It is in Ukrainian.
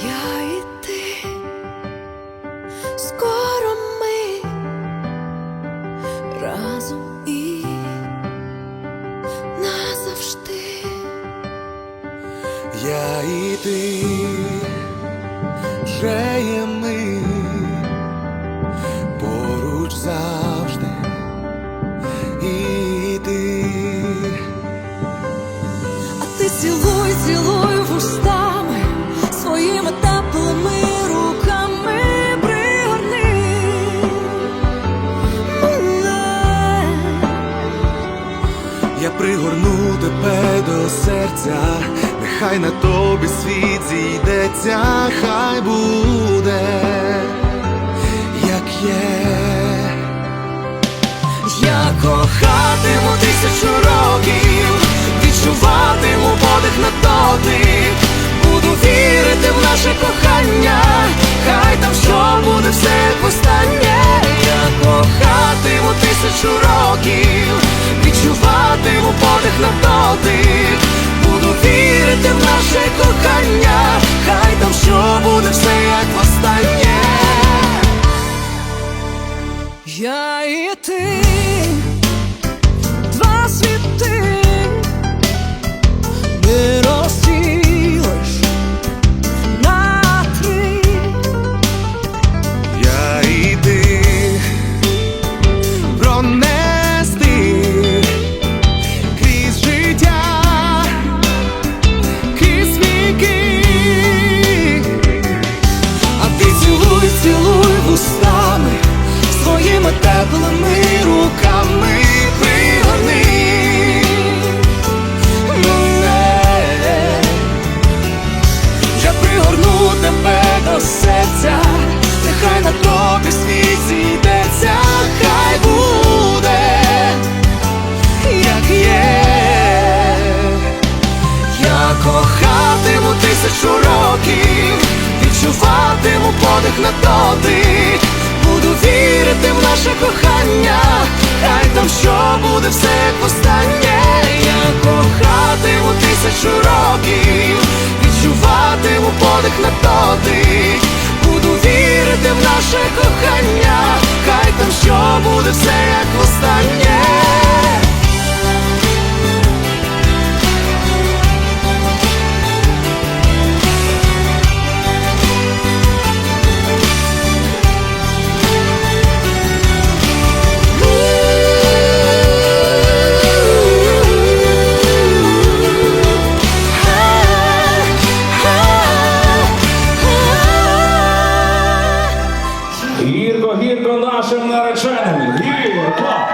я і ти. Скоро ми разом і назавжди. Я і ти. Вже пригорну тебе до серця, нехай на тобі світ зійдеться, хай буде. Я і ти. На тобі світ зійдеться, хай буде, як є, я кохатиму тисячу років, відчуватиму подих на дотик буду вірити в наше кохання, хай там що буде все як нашим нареченим. Вірко!